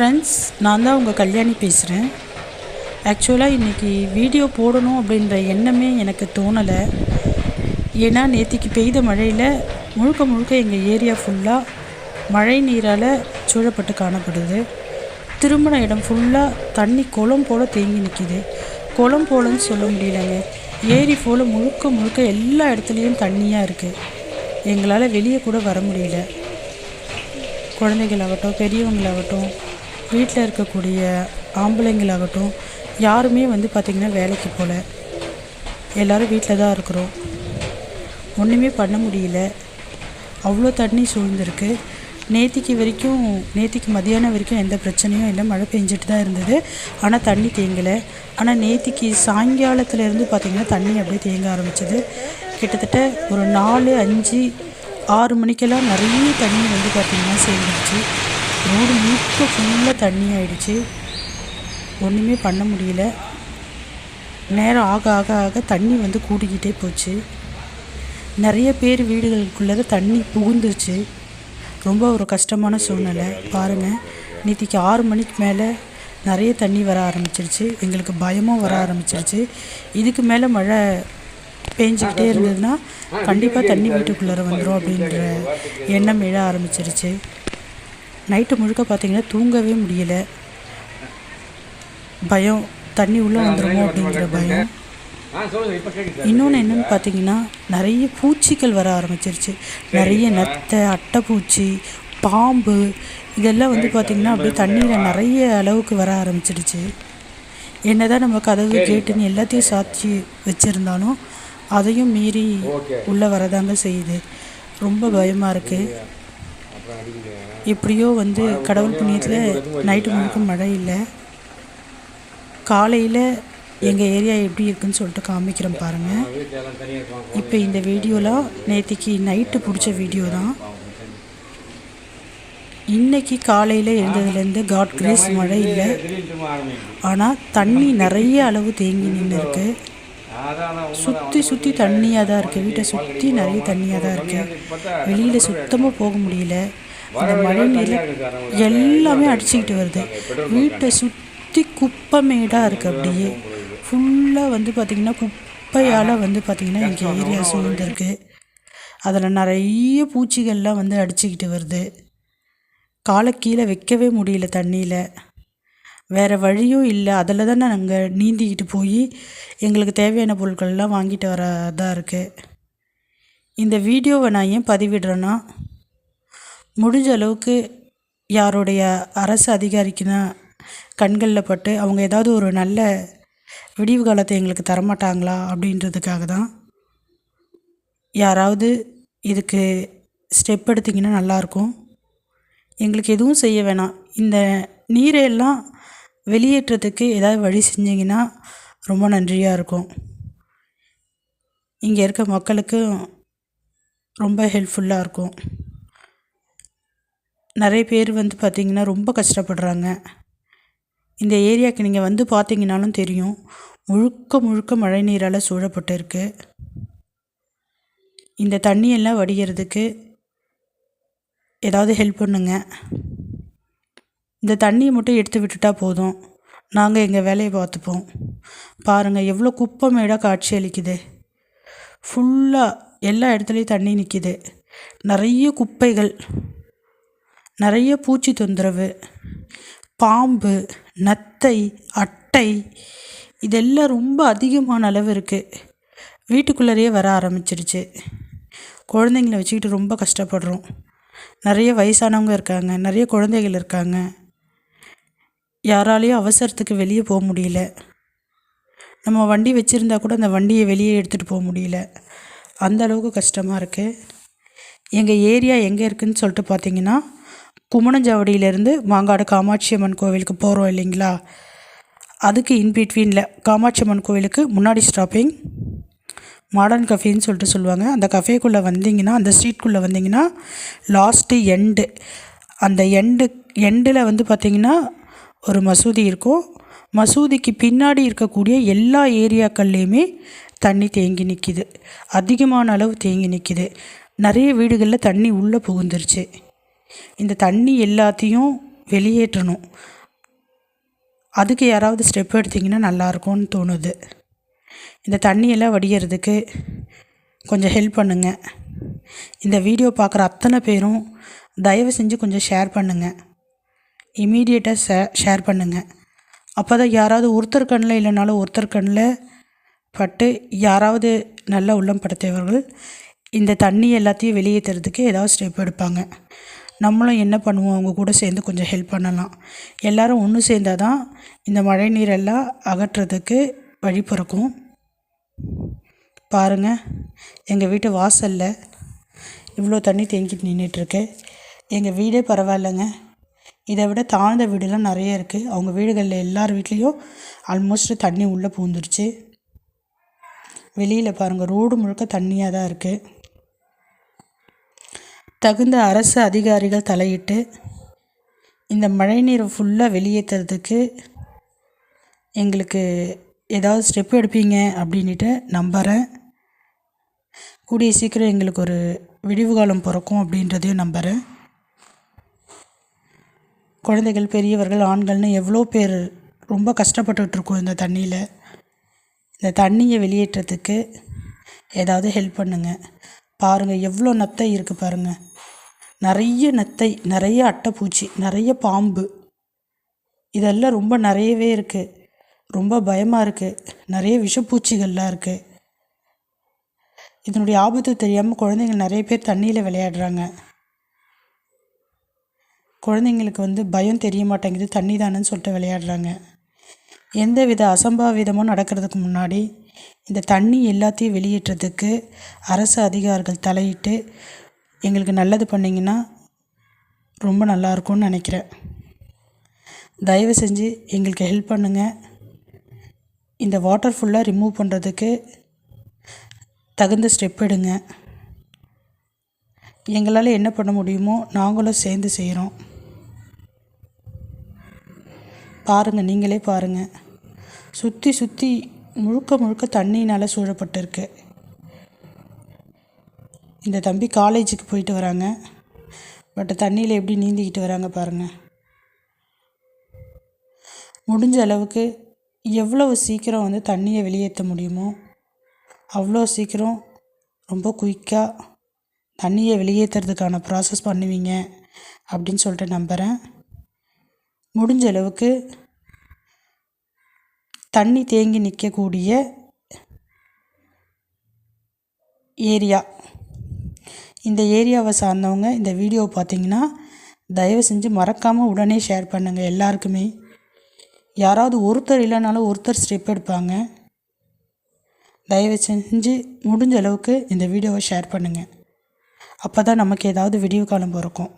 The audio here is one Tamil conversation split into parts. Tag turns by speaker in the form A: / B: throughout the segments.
A: ஃப்ரெண்ட்ஸ் நான் தான் உங்கள் கல்யாணி பேசுகிறேன் ஆக்சுவலாக இன்றைக்கி வீடியோ போடணும் அப்படின்ற எண்ணமே எனக்கு தோணலை. ஏன்னா நேற்றுக்கு பெய்த மழையில் முழுக்க முழுக்க எங்கள் ஏரியா ஃபுல்லாக மழை நீரால் சூழப்பட்டு காணப்படுது. திருமண இடம் ஃபுல்லாக தண்ணி குளம் போல் தேங்கி நிற்கிது குளம் போலன்னு சொல்ல முடியலங்க. ஏரி போல் முழுக்க முழுக்க எல்லா இடத்துலையும் தண்ணியாக இருக்குது எங்களால் வெளியே கூட வர முடியல. குழந்தைகளாகட்டும் பெரியவங்களாகட்டும் வீட்டில் இருக்கக்கூடிய ஆம்பளைங்களாகட்டும் யாருமே வந்து பார்த்திங்கன்னா வேலைக்கு போகல எல்லோரும் வீட்டில் தான் இருக்கிறோம். ஒன்றுமே பண்ண முடியல. அவ்வளோ தண்ணி சூழ்ந்திருக்கு. நேத்திக்கு வரைக்கும் நேத்திக்கு மதியானம் வரைக்கும் எந்த பிரச்சனையும் இல்லை. மழை பெஞ்சிட்டு தான் இருந்தது. ஆனால் தண்ணி தேங்கலை. ஆனால் நேத்திக்கு சாயங்காலத்துலேருந்து பார்த்திங்கன்னா தண்ணி அப்படியே தேங்க ஆரம்பிச்சது. கிட்டத்தட்ட ஒரு நாலு அஞ்சு ஆறு மணிக்கெல்லாம் நிறைய தண்ணி வந்து பார்த்திங்கன்னா சேர்ந்துருச்சு. ரோடு முழுக்க ஃபுல்லாக தண்ணி ஆயிடுச்சு. ஒன்றுமே பண்ண முடியல. நேரம் ஆக ஆக ஆக தண்ணி வந்து கூட்டிக்கிட்டே போச்சு. நிறைய பேர் வீடுகளுக்குள்ளே தண்ணி புகுந்துருச்சு. ரொம்ப ஒரு கஷ்டமான சூழ்நிலை. பாருங்கள் நேற்றுக்கு ஆறு மணிக்கு மேலே நிறைய தண்ணி வர ஆரம்பிச்சிருச்சு. எங்களுக்கு பயமும் வர ஆரம்பிச்சிருச்சு. இதுக்கு மேலே மழை பேஞ்சிக்கிட்டே இருந்ததுன்னா கண்டிப்பாக தண்ணி வீட்டுக்குள்ளே வந்துடும் அப்படின்ற எண்ணம் எழ ஆரம்பிச்சிருச்சு. நைட்டு முழுக்க பார்த்திங்கன்னா தூங்கவே முடியல. பயம். தண்ணி உள்ளே வந்துடுமோ அப்படிங்கிற பயம். இன்னொன்று என்னென்னு பார்த்தீங்கன்னா நிறைய பூச்சிகள் வர ஆரம்பிச்சிருச்சு. நிறைய நத்தை அட்டைப்பூச்சி பாம்பு இதெல்லாம் வந்து பார்த்திங்கன்னா அப்படியே தண்ணியில் நிறைய அளவுக்கு வர ஆரம்பிச்சிடுச்சு. என்ன தான் நம்ம கதவு கேட்டுன்னு எல்லாத்தையும் சாத்தி வச்சுருந்தாலும் அதையும் மீறி உள்ளே வரதாங்க செய்யுது. ரொம்ப பயமாக இருக்குது எப்படியோ வந்து கடவுள் புண்ணியத்தில் நைட்டு முழுக்க மழை இல்லை. காலையில் எங்கள் ஏரியா எப்படி இருக்குன்னு சொல்லிட்டு காமிக்கிறோம் பாருங்கள் இப்போ இந்த வீடியோலாம் நேற்றுக்கு நைட்டு பிடிச்ச வீடியோ தான். இன்னைக்கு காலையில் எழுந்ததுலேருந்து காட் கிரேஸ் மழை இல்லை. ஆனால் தண்ணி நிறைய அளவு தேங்கி நின்று இருக்கு. சுற்றி சுற்றி தண்ணியாக தான் இருக்குது வீட்டை சுற்றி நிறைய தண்ணியாக தான் இருக்குது வெளியில் சுத்தமாக போக முடியல. அந்த மழை எல்லாமே அடிச்சுக்கிட்டு வருது. வீட்டை சுற்றி குப்பைமேடாக இருக்குது அப்படியே. ஃபுல்லாக வந்து பார்த்திங்கன்னா குப்பையால் வந்து பார்த்திங்கன்னா எங்கள் ஏரியா சூழ்ந்திருக்கு அதில் நிறைய பூச்சிகள்லாம் வந்து அடிச்சுக்கிட்டு வருது. காலை கீழே வைக்கவே முடியல தண்ணியில். வேறு வழியும் இல்லை. அதில் தானே நாங்கள் நீந்திக்கிட்டு போய் எங்களுக்கு தேவையான பொருட்கள்லாம் வாங்கிட்டு வரதா இருக்குது இந்த வீடியோவை நான் ஏன் பதிவிடுறேன்னா முடிஞ்ச அளவுக்கு யாருடைய அரசு அதிகாரிக்குன்னா கண்களில் பட்டு அவங்க ஏதாவது ஒரு நல்ல விடிவு காலத்தை எங்களுக்கு தரமாட்டாங்களா அப்படின்றதுக்காக தான் யாராவது இதுக்கு ஸ்டெப் எடுத்திங்கன்னா நல்லாயிருக்கும். எங்களுக்கு எதுவும் செய்ய வேணாம். இந்த நீரை எல்லாம் வெளியேற்றத்துக்கு ஏதாவது வழி செஞ்சிங்கன்னா ரொம்ப நன்றியாக இருக்கும். இங்கே இருக்க மக்களுக்கும் ரொம்ப ஹெல்ப்ஃபுல்லாக இருக்கும். நிறைய பேர் வந்து பார்த்திங்கன்னா ரொம்ப கஷ்டப்படுறாங்க. இந்த ஏரியாவுக்கு நீங்கள் வந்து பார்த்தீங்கனாலும் தெரியும். முழுக்க முழுக்க மழை நீரால் சூழப்பட்டுருக்கு. இந்த தண்ணியெல்லாம் வடிகிறதுக்கு ஏதாவது ஹெல்ப் பண்ணுங்க. இந்த தண்ணியை மட்டும் எடுத்து விட்டுட்டா போதும். நாங்கள் எங்கள் வேலையை பார்த்துப்போம். பாருங்கள் எவ்வளோ குப்பமேடாக காட்சி அளிக்குது. ஃபுல்லாக எல்லா இடத்துலையும் தண்ணி நிற்கிது நிறைய குப்பைகள். நிறைய பூச்சி தொந்தரவு பாம்பு நத்தை அட்டை இதெல்லாம் ரொம்ப அதிகமான அளவு இருக்குது வீட்டுக்குள்ளேயே வர ஆரம்பிச்சிடுச்சு குழந்தைங்கள வச்சுக்கிட்டு ரொம்ப கஷ்டப்படுறோம். நிறைய வயசானவங்க இருக்காங்க நிறைய குழந்தைகள் இருக்காங்க. யாராலையும் அவசரத்துக்கு வெளியே போக முடியல. நம்ம வண்டி வச்சுருந்தா கூட அந்த வண்டியை வெளியே எடுத்துகிட்டு போக முடியல. அந்த அளவுக்கு கஷ்டமாக இருக்குது எங்கள் ஏரியா எங்கே இருக்குதுன்னு சொல்லிட்டு பார்த்தீங்கன்னா குமணஞ்சாவடியிலேருந்து மாங்காடு காமாட்சி அம்மன் கோவிலுக்கு போகிறோம் இல்லைங்களா? அதுக்கு இன்பிட்வீனில் காமாட்சி அம்மன் கோவிலுக்கு முன்னாடி ஸ்டாப்பிங் மாடர்ன் கஃபேன்னு சொல்லிட்டு சொல்லுவாங்க. அந்த கஃபேக்குள்ளே வந்தீங்கன்னா அந்த ஸ்ட்ரீட்குள்ளே வந்தீங்கன்னா லாஸ்ட்டு எண்டு அந்த எண்டு எண்டில் வந்து பார்த்திங்கன்னா ஒரு மசூதி இருக்கும் மசூதிக்கு பின்னாடி இருக்கக்கூடிய எல்லா ஏரியாக்கள்லேயுமே தண்ணி தேங்கி நிற்கிது அதிகமான அளவு தேங்கி நிற்கிது நிறைய வீடுகளில் தண்ணி உள்ளே புகுந்துருச்சு. இந்த தண்ணி எல்லாத்தையும் வெளியேற்றணும். அதுக்கு யாராவது ஸ்டெப் எடுத்திங்கன்னா நல்லாயிருக்கும்னு தோணுது. இந்த தண்ணியெல்லாம் வடிகிறதுக்கு கொஞ்சம் ஹெல்ப் பண்ணுங்கள் இந்த வீடியோ பார்க்குற அத்தனை பேரும் தயவு செஞ்சு கொஞ்சம் ஷேர் பண்ணுங்கள் இமீடியட்டாக ஷே ஷேர் பண்ணுங்கள் அப்போ தான் யாராவது ஒருத்தர் கண்ணில் இல்லைனாலும் ஒருத்தர் கண்ணில் பட்டு யாராவது நல்ல உள்ளம் படுத்தியவர்கள் இந்த தண்ணி எல்லாத்தையும் வெளியேற்றுறதுக்கு ஏதாவது ஸ்டெப் எடுப்பாங்க. நம்மளும் என்ன பண்ணுவோம்? அவங்க கூட சேர்ந்து கொஞ்சம் ஹெல்ப் பண்ணலாம். எல்லாரும் ஒன்று சேர்ந்தால் தான் இந்த மழை நீரெல்லாம் அகற்றுறதுக்கு வழி பிறக்கும். பாருங்கள் எங்கள் வீட்டு வாசலில் இவ்வளோ தண்ணி தேங்கிட்டு நின்றுட்டுருக்கு எங்கள் வீடே பரவாயில்லைங்க. இதை விட தாழ்ந்த வீடுலாம் நிறைய இருக்குது அவங்க வீடுகளில் எல்லார் வீட்லேயும் ஆல்மோஸ்ட் தண்ணி உள்ளே பூந்துருச்சு வெளியில் பாருங்கள் ரோடு முழுக்க தண்ணியாக தான் இருக்குது தகுந்த அரசு அதிகாரிகள் தலையிட்டு இந்த மழைநீர் ஃபுல்லாக வெளியேற்றுறதுக்கு எங்களுக்கு ஏதாவது ஸ்டெப் எடுப்பீங்க அப்படின்ட்டு நம்புகிறேன் கூடிய சீக்கிரம் எங்களுக்கு ஒரு விடிவு காலம் பிறக்கும் அப்படின்றதையும் நம்புகிறேன் குழந்தைகள் பெரியவர்கள் ஆண்கள்னு எவ்வளோ பேர் ரொம்ப கஷ்டப்பட்டுருக்கோம் இந்த தண்ணியில். இந்த தண்ணியை வெளியேற்றத்துக்கு ஏதாவது ஹெல்ப் பண்ணுங்கள் பாருங்கள் எவ்வளோ நத்தை இருக்குது பாருங்கள் நிறைய நத்தை நிறைய அட்டைப்பூச்சி நிறைய பாம்பு. இதெல்லாம் ரொம்ப நிறையவே இருக்குது ரொம்ப பயமாக இருக்குது நிறைய விஷப்பூச்சிகள்லாம் இருக்குது இதனுடைய ஆபத்து தெரியாமல் குழந்தைங்க நிறைய பேர் தண்ணியில் விளையாடுறாங்க. குழந்தைங்களுக்கு வந்து பயம் தெரிய மாட்டேங்குது. தண்ணி தானேன்னு சொல்லிட்டு விளையாடுறாங்க. எந்த வித அசம்பாவிதமும் நடக்கிறதுக்கு முன்னாடி இந்த தண்ணி எல்லாத்தையும் வெளியேற்றத்துக்கு அரசு அதிகாரிகள் தலையிட்டு எங்களுக்கு நல்லது பண்ணிங்கன்னா ரொம்ப நல்லாயிருக்கும்னு நினைக்கிறேன். தயவு செஞ்சு எங்களுக்கு ஹெல்ப் பண்ணுங்கள் இந்த வாட்டர் ஃபுல்லாக ரிமூவ் பண்ணுறதுக்கு தகுந்த ஸ்டெப் எடுங்க. எங்களால் என்ன பண்ண முடியுமோ நாங்களும் சேர்ந்து செய்கிறோம் பாருங்கள் நீங்களே பாருங்கள் சுற்றி சுற்றி முழுக்க முழுக்க தண்ணியினால் சூழப்பட்டிருக்கு. இந்த தம்பி காலேஜுக்கு போயிட்டு வராங்க. பட் தண்ணியில் எப்படி நீந்திக்கிட்டு வராங்க பாருங்கள் முடிஞ்ச அளவுக்கு எவ்வளவு சீக்கிரம் வந்து தண்ணியை வெளியேற்ற முடியுமோ அவ்வளோ சீக்கிரம் ரொம்ப குயிக்காக தண்ணியை வெளியேற்றுறதுக்கான ப்ராசஸ் பண்ணுவீங்க அப்படின்னு சொல்லிட்டு நம்புகிறேன் முடிஞ்ச அளவுக்கு தண்ணி தேங்கி நிற்கக்கூடிய ஏரியா. இந்த ஏரியாவை சார்ந்தவங்க இந்த வீடியோவை பார்த்தீங்கன்னா தயவு செஞ்சு மறக்காமல் உடனே ஷேர் பண்ணுங்கள் எல்லாருக்குமே. யாராவது ஒருத்தர் இல்லைனாலும் ஒருத்தர் ஸ்டெப் எடுப்பாங்க. தயவு செஞ்சு முடிஞ்ச அளவுக்கு இந்த வீடியோவை ஷேர் பண்ணுங்கள் அப்போ தான் நமக்கு ஏதாவது விடிவு காலம் பிறக்கும்.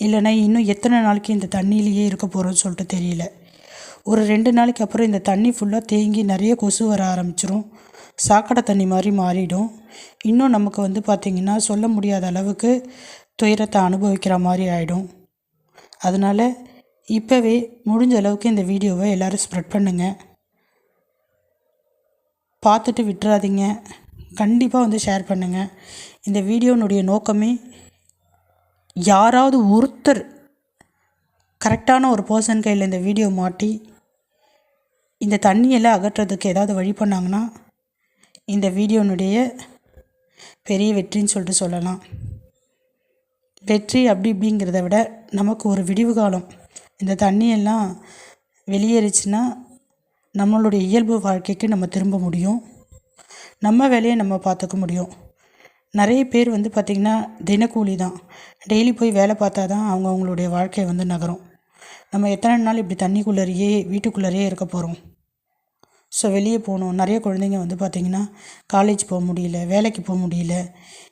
A: இல்லைன்னா இன்னும் எத்தனை நாளைக்கு இந்த தண்ணியிலேயே இருக்க போகிறோம்னு சொல்லிட்டு தெரியல. ஒரு ரெண்டு நாளைக்கு அப்புறம் இந்த தண்ணி ஃபுல்லாக தேங்கி நிறைய கொசு வர ஆரம்பிச்சிரும். சாக்கடை தண்ணி மாதிரி மாறிடும். இன்னும் நமக்கு வந்து பார்த்திங்கன்னா சொல்ல முடியாத அளவுக்கு துயரத்தை அனுபவிக்கிற மாதிரி ஆகிடும் அதனால் இப்போவே முடிஞ்ச அளவுக்கு இந்த வீடியோவை எல்லோரும் ஸ்ப்ரெட் பண்ணுங்கள் பார்த்துட்டு விட்டுறாதீங்க. கண்டிப்பாக வந்து ஷேர் பண்ணுங்கள் இந்த வீடியோனுடைய நோக்கமே யாராவது ஒருத்தர் கரெக்டான ஒரு பர்சன் கையில் இந்த வீடியோ மாட்டி இந்த தண்ணியெல்லாம் அகற்றுறதுக்கு ஏதாவது வழி பண்ணாங்கன்னா இந்த வீடியோனுடைய பெரிய வெற்றின்னு சொல்லிட்டு சொல்லலாம். வெற்றி அப்படி இப்படிங்கிறத விட நமக்கு ஒரு விடிவு காலம். இந்த தண்ணியெல்லாம் வெளியேறிச்சுன்னா நம்மளுடைய இயல்பு வாழ்க்கைக்கு நம்ம திரும்ப முடியும். நம்ம வேலையை நம்ம பார்த்துக்க முடியும். நிறைய பேர் வந்து பார்த்திங்கன்னா தினக்கூலி தான். டெய்லி போய் வேலை பார்த்தா தான் அவங்க அவங்களுடைய வாழ்க்கை வந்து நகரும். நம்ம எத்தனை நாள் இப்படி தண்ணிக்குள்ளேயே வீட்டுக்குள்ளேயே இருக்க போகிறோம் ஸோ வெளியே போகணும். நிறைய குழந்தைங்க வந்து பார்த்திங்கன்னா காலேஜ் போக முடியல வேலைக்கு போக முடியல.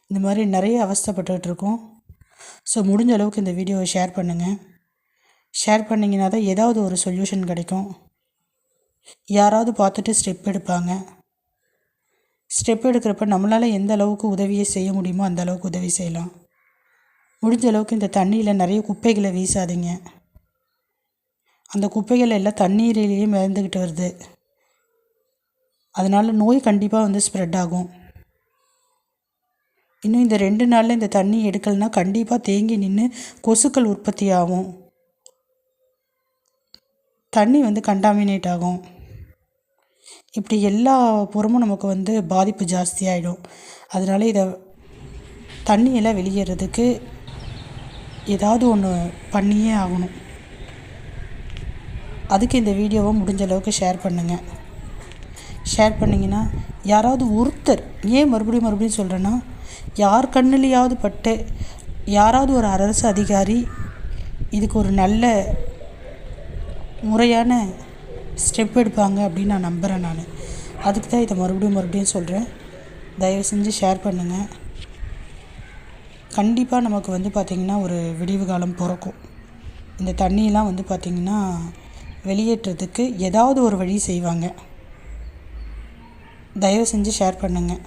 A: இந்த மாதிரி நிறைய அவஸ்தப்பட்டுக்கிட்டு இருக்கோம். ஸோ முடிஞ்ச அளவுக்கு இந்த வீடியோவை ஷேர் பண்ணுங்கள் ஷேர் பண்ணிங்கன்னா தான் ஏதாவது ஒரு சொல்யூஷன் கிடைக்கும். யாராவது பார்த்துட்டு ஸ்டெப் எடுப்பாங்க. ஸ்டெப் எடுக்கிறப்ப நம்மளால் எந்த அளவுக்கு உதவியை செய்ய முடியுமோ அந்த அளவுக்கு உதவி செய்யலாம். முடிஞ்ச அளவுக்கு இந்த தண்ணியில் நிறைய குப்பைகளை வீசாதீங்க. அந்த குப்பைகள் எல்லாம் தண்ணீரிலேயே மிதந்துக்கிட்டு வருது. அதனால் நோய் கண்டிப்பாக வந்து ஸ்ப்ரெட் ஆகும். இன்னும் இந்த ரெண்டு நாளில் இந்த தண்ணி எடுக்கலைன்னா கண்டிப்பாக தேங்கி நின்று கொசுக்கள் உற்பத்தி ஆகும். தண்ணி வந்து கண்டாமினேட் ஆகும். இப்படி எல்லா புறமும் நமக்கு வந்து பாதிப்பு ஜாஸ்தியாகிடும் அதனால இதை தண்ணியெல்லாம் வெளியேறதுக்கு ஏதாவது ஒன்று பண்ணியே ஆகணும். அதுக்கு இந்த வீடியோவை முடிஞ்ச அளவுக்கு ஷேர் பண்ணுங்கள் ஷேர் பண்ணிங்கன்னா யாராவது ஒருத்தர் ஏன் மறுபடியும் மறுபடியும் சொல்கிறேன்னா யார் கண்ணிலையாவது பட்டு யாராவது ஒரு அரசு அதிகாரி இதுக்கு ஒரு நல்ல முறையான ஸ்டெப் எடுப்பாங்க அப்படின்னு நான் நம்புகிறேன் நான். அதுக்கு தான் இதை மறுபடியும் மறுபடியும் சொல்கிறேன் தயவு செஞ்சு ஷேர் பண்ணுங்கள் கண்டிப்பாக நமக்கு வந்து பார்த்திங்கன்னா ஒரு விடிவு காலம் பிறக்கும். இந்த தண்ணியெலாம் வந்து பார்த்திங்கன்னா வெளியேற்றத்துக்கு ஏதாவது ஒரு வழி செய்வாங்க. தயவு செஞ்சு ஷேர் பண்ணுங்கள்